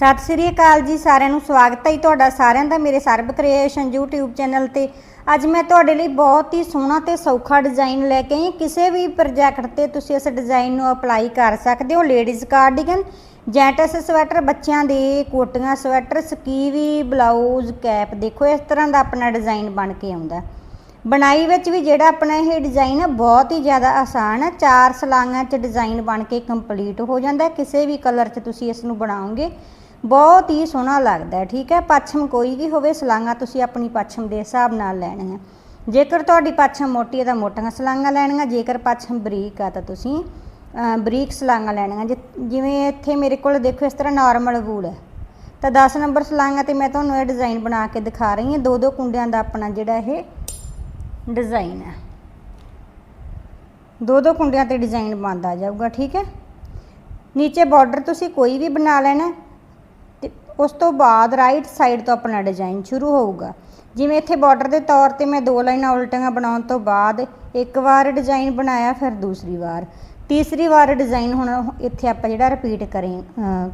ਸਤਿ ਸ੍ਰੀ ਅਕਾਲ ਜੀ ਸਾਰਿਆਂ ਨੂੰ, ਸਵਾਗਤ ਹੈ ਜੀ ਤੁਹਾਡਾ ਸਾਰਿਆਂ ਦਾ ਮੇਰੇ ਸਰਬ ਕ੍ਰੀਏਸ਼ਨ YouTube ਚੈਨਲ ਤੇ। ਅੱਜ ਮੈਂ ਤੁਹਾਡੇ ਲਈ ਬਹੁਤ ਹੀ ਸੋਹਣਾ ਤੇ ਸੌਖਾ ਡਿਜ਼ਾਈਨ ਲੈ ਕੇ ਆਈ ਕਿਸੇ ਵੀ ਪ੍ਰੋਜੈਕਟ ਤੇ ਤੁਸੀਂ ਇਸ ਡਿਜ਼ਾਈਨ ਨੂੰ ਅਪਲਾਈ ਕਰ ਸਕਦੇ ਹੋ। ਲੇਡੀਜ਼ ਕਾਰਡੀਗਨ ਜੈਂਟਸ ਸਵੈਟਰ ਬੱਚਿਆਂ ਦੇ ਕੋਟੀਆਂ ਸਵੈਟਰ ਸਕੀਵੀ ਬਲਾਊਜ਼ ਕੈਪ ਦੇਖੋ ਇਸ ਤਰ੍ਹਾਂ ਦਾ ਆਪਣਾ ਡਿਜ਼ਾਈਨ ਬਣ ਕੇ ਆਉਂਦਾ। ਬਣਾਈ ਵਿੱਚ ਵੀ ਜਿਹੜਾ ਆਪਣਾ ਇਹ ਡਿਜ਼ਾਈਨ ਹੈ, ਬਹੁਤ ਹੀ ਜ਼ਿਆਦਾ ਆਸਾਨ ਹੈ। ਚਾਰ ਸਲਾਈਆਂ 'ਚ ਡਿਜ਼ਾਈਨ ਬਣ ਕੇ ਕੰਪਲੀਟ ਹੋ ਜਾਂਦਾ ਕਿਸੇ ਵੀ ਕਲਰ 'ਚ ਤੁਸੀਂ ਇਸ ਨੂੰ ਬਣਾਓਗੇ ਬਹੁਤ ਹੀ ਸੋਹਣਾ ਲੱਗਦਾ ਹੈ ਠੀਕ ਹੈ? ਪੱਛਮ ਕੋਈ ਵੀ ਹੋਵੇ ਸਲਾਈਆਂ ਤੁਸੀਂ ਆਪਣੀ ਪੱਛਮ ਦੇ ਹਿਸਾਬ ਨਾਲ ਲੈਣੀਆਂ। ਜੇਕਰ ਤੁਹਾਡੀ ਪੱਛਮ ਮੋਟੀ ਹੈ ਤਾਂ ਮੋਟੀਆਂ ਸਲਾਈਆਂ ਲੈਣੀਆਂ ਜੇਕਰ ਪੱਛਮ ਬਰੀਕ ਆ ਤਾਂ ਤੁਸੀਂ ਅ, ਬਰੀਕ ਸਲਾਈਆਂ ਲੈਣੀਆਂ। ਜਿ- ਜਿਵੇਂ ਇੱਥੇ ਮੇਰੇ ਕੋਲ ਦੇਖੋ ਇਸ ਤਰ੍ਹਾਂ ਨਾਰਮਲ ਵੂਲ ਹੈ। ਤਾਂ 10 ਨੰਬਰ ਸਲਾਈਆਂ ਤੇ ਮੈਂ ਤੁਹਾਨੂੰ ਇਹ ਡਿਜ਼ਾਈਨ ਬਣਾ ਕੇ ਦਿਖਾ ਰਹੀ ਹਾਂ। ਦੋ ਦੋ ਕੁੰਡਿਆਂ ਦਾ ਆਪਣਾ ਜਿਹੜਾ ਇਹ ਡਿਜ਼ਾਈਨ ਹੈ। ਦੋ ਦੋ ਕੁੰਡਿਆਂ ਤੇ ਡਿਜ਼ਾਈਨ ਬਣਦਾ ਜਾਊਗਾ ਠੀਕ ਹੈ? ਨੀਚੇ ਬਾਰਡਰ ਤੁਸੀਂ ਕੋਈ ਵੀ ਬਣਾ ਲੈਣਾ ਉਸ ਤੋਂ ਬਾਅਦ ਰਾਈਟ ਸਾਈਡ ਤੋਂ ਆਪਣਾ ਡਿਜ਼ਾਈਨ ਸ਼ੁਰੂ ਹੋਊਗਾ। ਜਿਵੇਂ ਇੱਥੇ ਬਾਰਡਰ ਦੇ ਤੌਰ ਤੇ ਮੈਂ ਦੋ ਲਾਈਨਾਂ ਉਲਟੀਆਂ ਬਣਾਉਣ ਤੋਂ ਬਾਅਦ ਇੱਕ ਵਾਰ ਡਿਜ਼ਾਈਨ ਬਣਾਇਆ ਫਿਰ ਦੂਸਰੀ ਵਾਰ। ਤੀਸਰੀ ਵਾਰ ਡਿਜ਼ਾਈਨ ਹੁਣ ਇੱਥੇ ਆਪਾਂ ਜਿਹੜਾ ਰਿਪੀਟ ਕਰੇ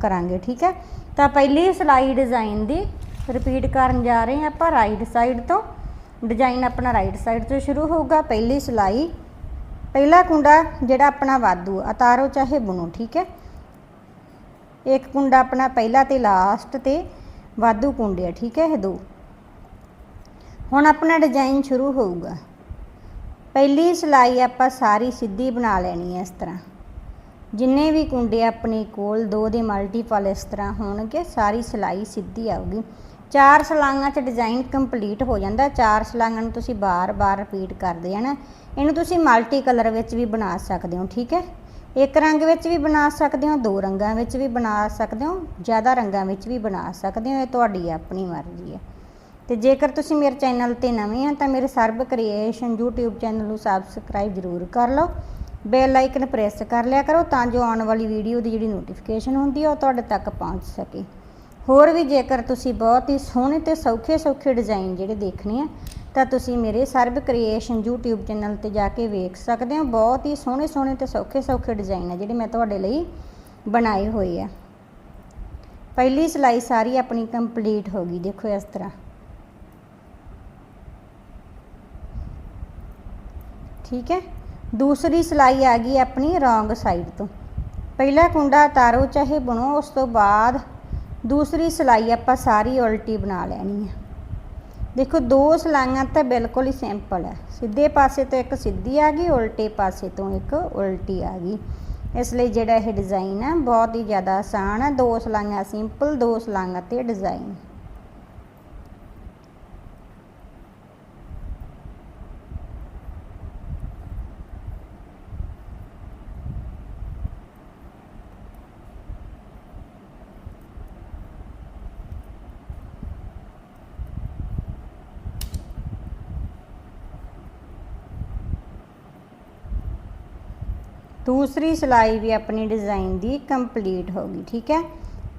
ਕਰਾਂਗੇ ਠੀਕ ਹੈ? ਤਾਂ ਪਹਿਲੀ ਸਲਾਈ ਡਿਜ਼ਾਈਨ ਦੀ ਰਿਪੀਟ ਕਰਨ ਜਾ ਰਹੇ ਹਾਂ ਆਪਾਂ ਰਾਈਟ ਸਾਈਡ ਤੋਂ। ਡਿਜ਼ਾਈਨ ਆਪਣਾ ਰਾਈਟ ਸਾਈਡ ਤੋਂ ਸ਼ੁਰੂ ਹੋਊਗਾ ਪਹਿਲੀ ਸਲਾਈ। ਪਹਿਲਾ ਕੁੰਡਾ ਜਿਹੜਾ ਆਪਣਾ ਵਾਧੂ ਆ, ਉਤਾਰੋ ਚਾਹੇ ਬੁਣੋ ਠੀਕ ਹੈ? ਇੱਕ ਕੁੰਡਾ ਆਪਣਾ ਪਹਿਲਾ ਤੇ ਲਾਸਟ ਤੇ ਵਾਧੂ ਕੁੰਡੇ ਆ, ਠੀਕ ਹੈ ਇਹ ਦੋ। ਹੁਣ ਆਪਣਾ ਡਿਜ਼ਾਈਨ ਸ਼ੁਰੂ ਹੋਊਗਾ। ਪਹਿਲੀ ਸਲਾਈ ਆਪਾਂ ਸਾਰੀ ਸਿੱਧੀ ਬਣਾ ਲੈਣੀ ਹੈ ਇਸ ਤਰ੍ਹਾਂ। ਜਿੰਨੇ ਵੀ ਕੁੰਡੇ ਆਪਣੇ ਕੋਲ ਦੋ ਦੇ ਮਲਟੀਪਲ ਇਸ ਤਰ੍ਹਾਂ ਹੋਣਗੇ, ਸਾਰੀ ਸਲਾਈ ਸਿੱਧੀ ਆਊਗੀ। ਚਾਰ ਸਲਾਈਆਂ 'ਚ ਡਿਜ਼ਾਈਨ ਕੰਪਲੀਟ ਹੋ ਜਾਂਦਾ। ਚਾਰ ਸਲਾਈਆਂ ਨੂੰ ਤੁਸੀਂ ਬਾਰ-ਬਾਰ ਰਿਪੀਟ ਕਰਦੇ ਜਾਣਾ ਇਹਨੂੰ ਤੁਸੀਂ ਮਲਟੀ ਕਲਰ ਵਿੱਚ ਵੀ ਬਣਾ ਸਕਦੇ ਹੋ, ਠੀਕ ਹੈ? ਇੱਕ ਰੰਗ ਵਿੱਚ ਵੀ ਬਣਾ ਸਕਦੇ ਹੋ, ਦੋ ਰੰਗਾਂ ਵਿੱਚ ਵੀ ਬਣਾ ਸਕਦੇ ਹੋ, ਜ਼ਿਆਦਾ ਰੰਗਾਂ ਵਿੱਚ ਵੀ ਬਣਾ ਸਕਦੇ ਹੋ, ਇਹ ਤੁਹਾਡੀ ਆਪਣੀ ਮਰਜ਼ੀ ਹੈ। ਤੇ ਜੇਕਰ ਤੁਸੀਂ ਮੇਰੇ ਚੈਨਲ ਤੇ ਨਵੇਂ ਆ ਤਾਂ ਮੇਰੇ ਸਰਬ ਕ੍ਰੀਏਸ਼ਨ YouTube ਚੈਨਲ ਨੂੰ ਸਬਸਕ੍ਰਾਈਬ ਜ਼ਰੂਰ ਕਰ ਲਓ। ਬੈਲ ਆਈਕਨ ਪ੍ਰੈਸ ਕਰ ਲਿਆ ਕਰੋ ਤਾਂ ਜੋ ਆਉਣ ਵਾਲੀ ਵੀਡੀਓ ਦੀ ਜਿਹੜੀ ਨੋਟੀਫਿਕੇਸ਼ਨ ਹੁੰਦੀ ਹੈ ਉਹ ਤੁਹਾਡੇ ਤੱਕ ਪਹੁੰਚ ਸਕੇ। ਹੋਰ ਵੀ ਜੇਕਰ ਤੁਸੀਂ ਬਹੁਤ ਹੀ ਸੋਹਣੇ ਤੇ ਸੌਖੇ ਸੌਖੇ ਡਿਜ਼ਾਈਨ ਜਿਹੜੇ ਦੇਖਣੇ ਆ ਤਾਂ ਤੁਸੀਂ ਮੇਰੇ ਸਰਬ ਕ੍ਰੀਏਸ਼ਨ YouTube ਚੈਨਲ ਤੇ ਜਾ ਕੇ ਵੇਖ ਸਕਦੇ ਹੋ। ਬਹੁਤ ਹੀ ਸੋਹਣੇ ਸੋਹਣੇ ਤੇ ਸੌਖੇ ਸੌਖੇ ਡਿਜ਼ਾਈਨ ਆ ਜਿਹੜੇ ਮੈਂ ਤੁਹਾਡੇ ਲਈ ਬਣਾਏ ਹੋਏ ਆ। ਪਹਿਲੀ ਸਿਲਾਈ ਸਾਰੀ ਆਪਣੀ ਕੰਪਲੀਟ ਹੋ ਗਈ, ਦੇਖੋ ਇਸ ਤਰ੍ਹਾਂ। ਠੀਕ ਹੈ? ਦੂਸਰੀ ਸਿਲਾਈ ਆ ਗਈ ਆਪਣੀ ਰੋਂਗ ਸਾਈਡ ਤੋਂ। ਪਹਿਲਾ ਕੁੰਡਾ ਉਤਾਰੋ, ਚਾਹੇ ਬਣੋ, ਉਸ ਤੋਂ ਬਾਅਦ ਦੂਸਰੀ ਸਿਲਾਈ ਆਪਾਂ ਸਾਰੀ ਉਲਟੀ ਬਣਾ ਲੈਣੀ ਹੈ ਦੇਖੋ, ਦੋ ਸਲਾਈਆਂ ਤਾਂ ਬਿਲਕੁਲ ਹੀ ਸਿੰਪਲ ਹੈ। ਸਿੱਧੇ ਪਾਸੇ ਤੋਂ ਇੱਕ ਸਿੱਧੀ ਆ ਗਈ, ਉਲਟੇ ਪਾਸੇ ਤੋਂ ਇੱਕ ਉਲਟੀ ਆ ਗਈ। ਇਸ ਲਈ ਜਿਹੜਾ ਇਹ ਡਿਜ਼ਾਈਨ ਹੈ, ਬਹੁਤ ਹੀ ਜ਼ਿਆਦਾ ਆਸਾਨ ਹੈ। ਦੋ ਸਲਾਈਆਂ ਸਿੰਪਲ ਦੋ ਸਲਾਈਆਂ ਤੇ ਡਿਜ਼ਾਈਨ ਦੂਸਰੀ ਸਿਲਾਈ ਵੀ ਆਪਣੀ ਡਿਜ਼ਾਈਨ ਦੀ ਕੰਪਲੀਟ ਹੋ ਗਈ, ਠੀਕ ਹੈ?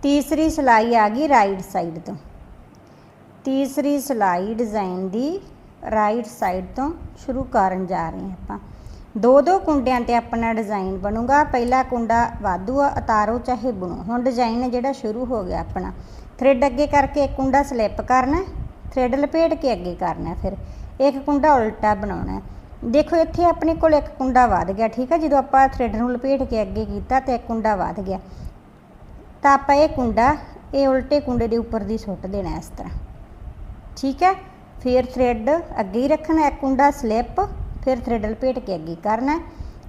ਤੀਸਰੀ ਸਿਲਾਈ ਆ ਗਈ ਰਾਈਟ ਸਾਈਡ ਤੋਂ। ਤੀਸਰੀ ਸਿਲਾਈ ਡਿਜ਼ਾਈਨ ਦੀ ਰਾਈਟ ਸਾਈਡ ਤੋਂ ਸ਼ੁਰੂ ਕਰਨ ਜਾ ਰਹੇ ਹਾਂ ਆਪਾਂ। ਦੋ ਦੋ ਕੁੰਡਿਆਂ ਤੇ ਆਪਣਾ ਡਿਜ਼ਾਈਨ ਬਣੂਗਾ। ਪਹਿਲਾ ਕੁੰਡਾ ਵਾਧੂ ਆ, ਉਤਾਰੋ ਚਾਹੇ ਬੁਣੋ। ਹੁਣ ਡਿਜ਼ਾਈਨ ਜਿਹੜਾ ਸ਼ੁਰੂ ਹੋ ਗਿਆ ਆਪਣਾ। ਥ੍ਰੈਡ ਅੱਗੇ ਕਰਕੇ ਇੱਕ ਕੁੰਡਾ ਸਲਿੱਪ ਕਰਨਾ ਥ੍ਰੈਡ ਲਪੇਟ ਕੇ ਅੱਗੇ ਕਰਨਾ ਫਿਰ। ਇੱਕ ਕੁੰਡਾ ਉਲਟਾ ਬਣਾਉਣਾ। ਦੇਖੋ, ਇੱਥੇ ਆਪਣੇ ਕੋਲ ਇੱਕ ਕੁੰਡਾ ਵੱਧ ਗਿਆ, ਠੀਕ ਹੈ ਜਦੋਂ ਆਪਾਂ ਥ੍ਰੈਡ ਨੂੰ ਲਪੇਟ ਕੇ ਅੱਗੇ ਕੀਤਾ ਤਾਂ ਇੱਕ ਕੁੰਡਾ ਵੱਧ ਗਿਆ। ਤਾਂ ਆਪਾਂ ਇਹ ਕੁੰਡਾ, ਇਹ ਉਲਟੇ ਕੁੰਡੇ ਦੇ ਉੱਪਰ ਦੀ ਸੁੱਟ ਦੇਣਾ ਇਸ ਤਰ੍ਹਾਂ। ਠੀਕ ਹੈ ਫਿਰ ਥ੍ਰੈਡ ਅੱਗੇ ਹੀ ਰੱਖਣਾ, ਇੱਕ ਕੁੰਡਾ ਸਲਿੱਪ ਫਿਰ ਥ੍ਰੈਡ ਲਪੇਟ ਕੇ ਅੱਗੇ ਕਰਨਾ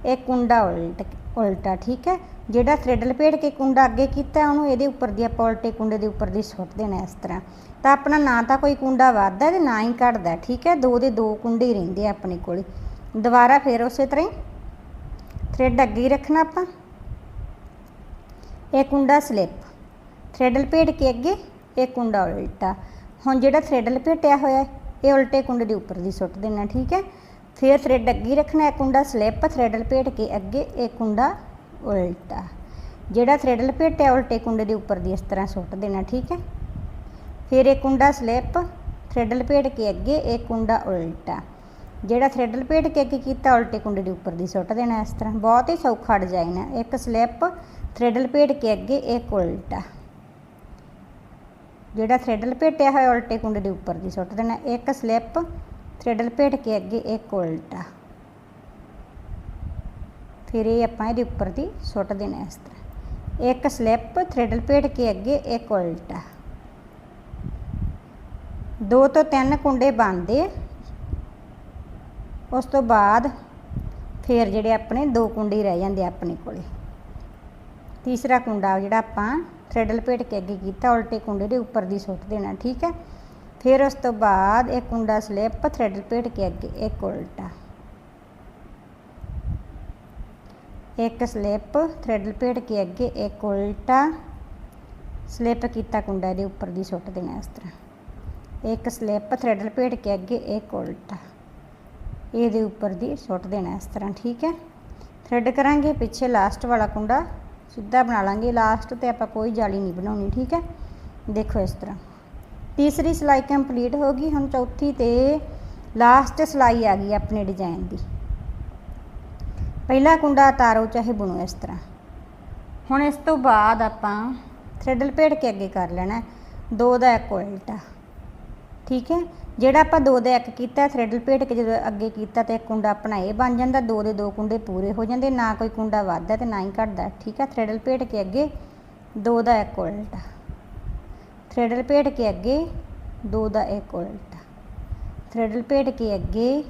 ਇਹ ਕੁੰਡਾ ਉਲਟ ਉਲਟਾ, ਠੀਕ ਹੈ? ਜਿਹੜਾ ਥ੍ਰੈਡ ਲਪੇਟ ਕੇ ਕੁੰਡਾ ਅੱਗੇ ਕੀਤਾ, ਉਹਨੂੰ ਇਹਦੇ ਉੱਪਰ ਦੀ ਆਪਾਂ ਉਲਟੇ ਕੁੰਡੇ ਦੇ ਉੱਪਰ ਦੀ ਸੁੱਟ ਦੇਣਾ ਇਸ ਤਰ੍ਹਾਂ। ਤਾਂ ਆਪਣਾ ਨਾ ਤਾਂ ਕੋਈ ਕੁੰਡਾ ਵੱਧਦਾ ਤੇ ਨਾ ਹੀ ਘਟਦਾ, ਠੀਕ ਹੈ? ਦੋ ਦੇ ਦੋ ਕੁੰਡੇ ਹੀ ਰਹਿੰਦੇ ਆ ਆਪਣੇ ਕੋਲ। ਦੁਬਾਰਾ ਫਿਰ ਉਸੇ ਤਰ੍ਹਾਂ ਹੀ ਥ੍ਰੈਡ ਅੱਗੇ ਹੀ ਰੱਖਣਾ ਆਪਾਂ। ਇਹ ਕੁੰਡਾ ਸਲਿੱਪ ਥ੍ਰੈਡ ਲਪੇਟ ਕੇ ਅੱਗੇ, ਇਹ ਕੁੰਡਾ ਉਲਟਾ। ਹੁਣ ਜਿਹੜਾ ਥ੍ਰੈਡ ਲਪੇਟਿਆ ਹੋਇਆ, ਇਹ ਉਲਟੇ ਕੁੰਡੇ ਦੇ ਉੱਪਰ ਦੀ ਸੁੱਟ ਦੇਣਾ, ਠੀਕ ਹੈ? ਫਿਰ ਥ੍ਰੈਡ ਅੱਗੇ ਰੱਖਣਾ ਇੱਕ ਕੁੰਡਾ ਸਲਿੱਪ ਥ੍ਰੈਡ ਲਪੇਟ ਕੇ ਅੱਗੇ ਇਹ ਕੁੰਡਾ ਉਲਟਾ। ਜਿਹੜਾ ਥ੍ਰੈਡ ਲਪੇਟਿਆ, ਉਲਟੇ ਕੁੰਡੇ ਦੇ ਉੱਪਰ ਦੀ ਇਸ ਤਰ੍ਹਾਂ ਸੁੱਟ ਦੇਣਾ, ਠੀਕ ਹੈ? ਫਿਰ ਇਹ ਕੁੰਡਾ ਸਲਿੱਪ ਥ੍ਰੈਡ ਲਪੇਟ ਕੇ ਅੱਗੇ ਇਹ ਕੁੰਡਾ ਉਲਟਾ। ਜਿਹੜਾ ਥ੍ਰੈਡ ਲਪੇਟ ਕੇ ਅੱਗੇ ਕੀਤਾ, ਉਲਟੇ ਕੁੰਡੇ ਦੇ ਉੱਪਰ ਦੀ ਸੁੱਟ ਦੇਣਾ ਇਸ ਤਰ੍ਹਾਂ। ਬਹੁਤ ਹੀ ਸੌਖਾ ਡਿਜ਼ਾਈਨ ਹੈ। ਇੱਕ ਸਲਿੱਪ ਥ੍ਰੈਡ ਲਪੇਟ ਕੇ ਅੱਗੇ ਇੱਕ ਉਲਟਾ। ਜਿਹੜਾ ਥ੍ਰੈਡ ਲਪੇਟਿਆ ਹੋਇਆ, ਉਲਟੇ ਕੁੰਡੇ ਦੇ ਉੱਪਰ ਦੀ ਸੁੱਟ ਦੇਣਾ। ਇੱਕ ਸਲਿੱਪ ਥ੍ਰੈਡ ਲਪੇਟ ਕੇ ਅੱਗੇ ਇੱਕ ਉਲਟਾ। ਫਿਰ ਇਹ ਆਪਾਂ ਇਹਦੇ ਉੱਪਰ ਦੀ ਸੁੱਟ ਦੇਣਾ ਇਸ ਤਰ੍ਹਾਂ। ਇੱਕ ਸਲਿੱਪ ਥ੍ਰੈਡ ਲਪੇਟ ਕੇ ਅੱਗੇ ਇੱਕ ਉਲਟਾ। ਦੋ ਤੋਂ ਤਿੰਨ ਕੁੰਡੇ ਬਣਦੇ। ਉਸ ਤੋਂ ਬਾਅਦ ਫਿਰ ਜਿਹੜੇ ਆਪਣੇ ਦੋ ਕੁੰਡੇ ਰਹਿ ਜਾਂਦੇ ਆਪਣੇ ਕੋਲੇ। ਤੀਸਰਾ ਕੁੰਡਾ ਜਿਹੜਾ ਆਪਾਂ ਥ੍ਰੈਡ ਲਪੇਟ ਕੇ ਅੱਗੇ ਕੀਤਾ, ਉਲਟੇ ਕੁੰਡੇ ਦੇ ਉੱਪਰ ਦੀ ਸੁੱਟ ਦੇਣਾ, ਠੀਕ ਹੈ? ਫਿਰ ਉਸ ਤੋਂ ਬਾਅਦ ਇੱਕ ਕੁੰਡਾ ਸਲਿੱਪ ਥ੍ਰੈਡ ਲਪੇਟ ਕੇ ਅੱਗੇ, ਇੱਕ ਉਲਟਾ। ਇੱਕ ਸਲਿੱਪ ਥਰੈਡ ਲਪੇਟ ਕੇ ਅੱਗੇ, ਇੱਕ ਉਲਟਾ। ਸਲਿੱਪ ਕੀਤਾ ਕੁੰਡਾ ਦੇ ਉੱਪਰ ਦੀ ਸੁੱਟ ਦੇਣਾ ਇਸ ਤਰ੍ਹਾਂ। ਇੱਕ ਸਲਿੱਪ ਥ੍ਰੈਡ ਲਪੇਟ ਕੇ ਅੱਗੇ, ਇੱਕ ਉਲਟਾ। ਇਹਦੇ ਉੱਪਰ ਦੀ ਸੁੱਟ ਦੇਣਾ ਇਸ ਤਰ੍ਹਾਂ, ਠੀਕ ਹੈ? ਥਰੈਡ ਕਰਾਂਗੇ, ਪਿੱਛੇ ਲਾਸਟ ਵਾਲਾ ਕੁੰਡਾ ਸਿੱਧਾ ਬਣਾ ਲਾਂਗੇ। ਲਾਸਟ ਤੇ ਆਪਾਂ ਕੋਈ ਜਾਲੀ ਨਹੀਂ ਬਣਾਉਣੀ, ਠੀਕ ਹੈ? ਦੇਖੋ ਇਸ ਤਰ੍ਹਾਂ। ਤੀਸਰੀ ਸਿਲਾਈ ਕੰਪਲੀਟ ਹੋ ਗਈ, ਹੁਣ ਚੌਥੀ ਤੇ ਲਾਸਟ ਸਿਲਾਈ ਆ ਗਈ ਆਪਣੇ ਡਿਜ਼ਾਈਨ ਦੀ। ਪਹਿਲਾ ਕੁੰਡਾ ਤਾਰੋ ਚਾਹੇ ਬੁਣੋ ਇਸ ਤਰ੍ਹਾਂ। ਹੁਣ ਇਸ ਤੋਂ ਬਾਅਦ ਆਪਾਂ ਥ੍ਰੈਡ ਲਪੇਟ ਕੇ ਅੱਗੇ ਕਰ ਲੈਣਾ, ਦੋ ਦਾ ਇੱਕ ਉਲਟਾ। ਠੀਕ ਹੈ? ਜਿਹੜਾ ਆਪਾਂ ਦੋ ਦਾ ਇੱਕ ਕੀਤਾ ਥ੍ਰੈਡ ਲਪੇਟ ਕੇ ਜਦੋਂ ਅੱਗੇ ਕੀਤਾ ਤੇ ਇੱਕ ਕੁੰਡਾ ਆਪਣਾ ਇਹ ਬਣ ਜਾਂਦਾ, ਦੋ ਦੇ ਦੋ ਕੁੰਡੇ ਪੂਰੇ ਹੋ ਜਾਂਦੇ, ਨਾ ਕੋਈ ਕੁੰਡਾ ਵੱਧਦਾ ਤੇ ਨਾ ਹੀ ਘਟਦਾ। ਠੀਕ ਹੈ? ਥ੍ਰੈਡ ਲਪੇਟ ਕੇ ਅੱਗੇ ਦੋ ਦਾ ਇੱਕ ਉਲਟਾ। ਥ੍ਰੈਡ ਲਪੇਟ ਕੇ ਅੱਗੇ, ਦੋ ਦਾ ਇੱਕ ਉਲਟ। ਥ੍ਰੈਡ ਲਪੇਟ ਕੇ ਅੱਗੇ,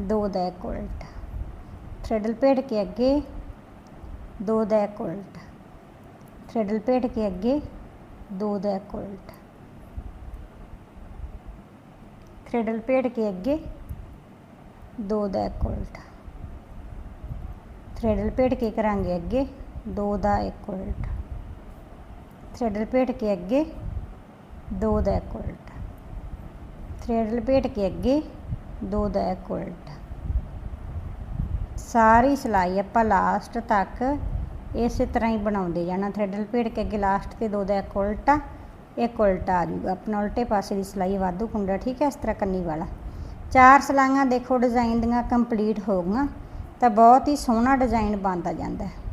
ਦੋ ਦਾ ਇੱਕ ਉਲਟ। ਥ੍ਰੈਡ ਲਪੇਟ ਕੇ ਅੱਗੇ, ਦੋ ਦਾ ਇੱਕ ਉਲਟ। ਥ੍ਰੈਡ ਲਪੇਟ ਕੇ ਅੱਗੇ, ਦੋ ਦਾ ਇੱਕ ਉਲਟ। ਥ੍ਰੈਡ ਲਪੇਟ ਕੇ ਅੱਗੇ, ਦੋ ਦਾ ਇੱਕ ਉਲਟ। ਥ੍ਰੈਡ ਲਪੇਟ ਕੇ ਕਰਾਂਗੇ ਅੱਗੇ, ਦੋ ਦਾ ਇੱਕ ਉਲਟ। ਥ੍ਰੈਡ ਲਪੇਟ ਕੇ ਅੱਗੇ ਦੋ ਦਾ ਇੱਕ ਉਲਟਾ। ਥ੍ਰੈਡ ਲਪੇਟ ਕੇ ਅੱਗੇ ਦੋ ਦਾ ਇੱਕ ਉਲਟਾ। ਸਾਰੀ ਸਿਲਾਈ ਆਪਾਂ ਲਾਸਟ ਤੱਕ ਇਸੇ ਤਰ੍ਹਾਂ ਹੀ ਬਣਾਉਂਦੇ ਜਾਣਾ। ਥ੍ਰੈਡ ਲਪੇਟ ਕੇ ਅੱਗੇ ਲਾਸਟ ਤੇ ਦੋ ਦਾ ਇੱਕ ਉਲਟਾ ਇੱਕ ਉਲਟਾ ਆ ਜਾਊਗਾ। ਆਪਣਾ ਉਲਟੇ ਪਾਸੇ ਦੀ ਸਿਲਾਈ ਵਾਧੂ ਕੁੰਡਾ, ਠੀਕ ਹੈ, ਇਸ ਤਰ੍ਹਾਂ ਕੰਨੀ ਵਾਲਾ। ਚਾਰ ਸਿਲਾਈਆਂ ਦੇਖੋ ਡਿਜ਼ਾਈਨ ਦੀਆਂ ਕੰਪਲੀਟ ਹੋ ਗਈਆਂ, ਤਾਂ ਬਹੁਤ ਹੀ ਸੋਹਣਾ ਡਿਜ਼ਾਈਨ ਬਣਦਾ ਜਾਂਦਾ ਹੈ।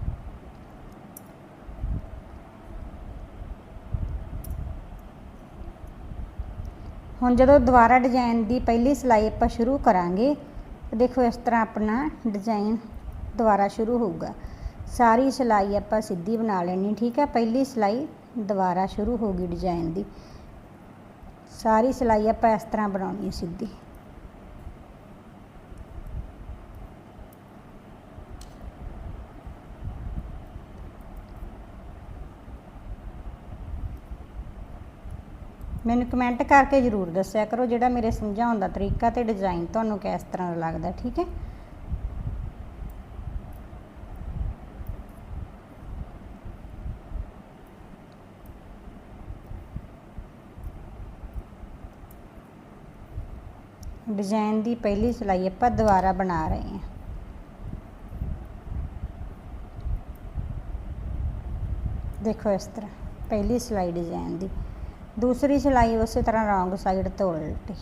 ਹੁਣ ਜਦੋਂ ਦੁਬਾਰਾ ਡਿਜ਼ਾਈਨ ਦੀ ਪਹਿਲੀ ਸਿਲਾਈ ਆਪਾਂ ਸ਼ੁਰੂ ਕਰਾਂਗੇ ਦੇਖੋ ਇਸ ਤਰ੍ਹਾਂ ਆਪਣਾ ਡਿਜ਼ਾਈਨ ਦੁਬਾਰਾ ਸ਼ੁਰੂ ਹੋਊਗਾ। ਸਾਰੀ ਸਿਲਾਈ ਆਪਾਂ ਸਿੱਧੀ ਬਣਾ ਲੈਣੀ, ਠੀਕ ਹੈ? ਪਹਿਲੀ ਸਿਲਾਈ ਦੁਬਾਰਾ ਸ਼ੁਰੂ ਹੋਗੀ ਡਿਜ਼ਾਈਨ ਦੀ। ਸਾਰੀ ਸਿਲਾਈ ਆਪਾਂ ਇਸ ਤਰ੍ਹਾਂ ਬਣਾਉਣੀ ਹੈ ਸਿੱਧੀ। ਮੈਨੂੰ ਕਮੈਂਟ ਕਰਕੇ ਜਰੂਰ ਦੱਸਿਆ ਕਰੋ ਜਿਹੜਾ ਮੇਰੇ ਸਮਝਾਉਣ ਦਾ ਤਰੀਕਾ ਤੇ ਡਿਜ਼ਾਈਨ ਤੁਹਾਨੂੰ ਕਿਸ ਤਰ੍ਹਾਂ ਦਾ ਲੱਗਦਾ, ਠੀਕ ਹੈ? ਡਿਜ਼ਾਈਨ ਦੀ ਪਹਿਲੀ ਸਿਲਾਈ ਆਪਾਂ ਦੁਬਾਰਾ ਬਣਾ ਰਹੇ ਹਾਂ। ਦੇਖੋ ਇਸ ਤਰ੍ਹਾਂ, ਪਹਿਲੀ ਸਿਲਾਈ ਡਿਜ਼ਾਈਨ ਦੀ। ਦੂਸਰੀ ਸਿਲਾਈ ਉਸੇ ਤਰ੍ਹਾਂ ਰੌਂਗ ਸਾਈਡ ਤੋਂ ਉਲਟੀ।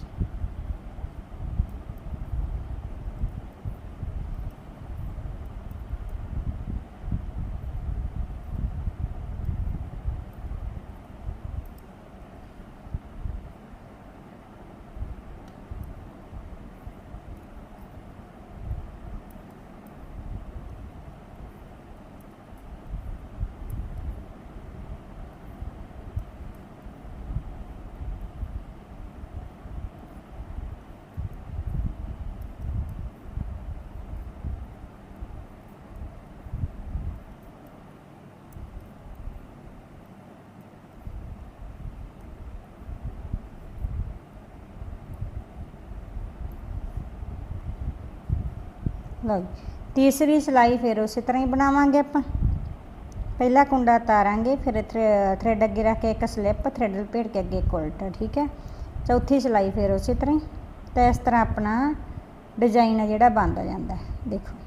ਲਓ ਤੀਸਰੀ ਸਿਲਾਈ ਫਿਰ ਉਸੇ ਤਰ੍ਹਾਂ ਹੀ ਬਣਾਵਾਂਗੇ ਆਪਾਂ। ਪਹਿਲਾ ਕੁੰਡਾ ਤਾਰਾਂਗੇ, ਫਿਰ ਥ੍ਰੈਡ ਅੱਗੇ ਰੱਖ ਕੇ ਇੱਕ ਸਲਿੱਪ, ਥ੍ਰੈਡ ਲਪੇਟ ਕੇ ਅੱਗੇ ਇੱਕ ਉਲਟਾ, ਠੀਕ ਹੈ? ਚੌਥੀ ਸਿਲਾਈ ਫਿਰ ਉਸੇ ਤਰ੍ਹਾਂ ਹੀ। ਤਾਂ ਇਸ ਤਰ੍ਹਾਂ ਆਪਣਾ ਡਿਜ਼ਾਈਨ ਆ ਜਿਹੜਾ ਬਣਦਾ ਜਾਂਦਾ ਦੇਖੋ।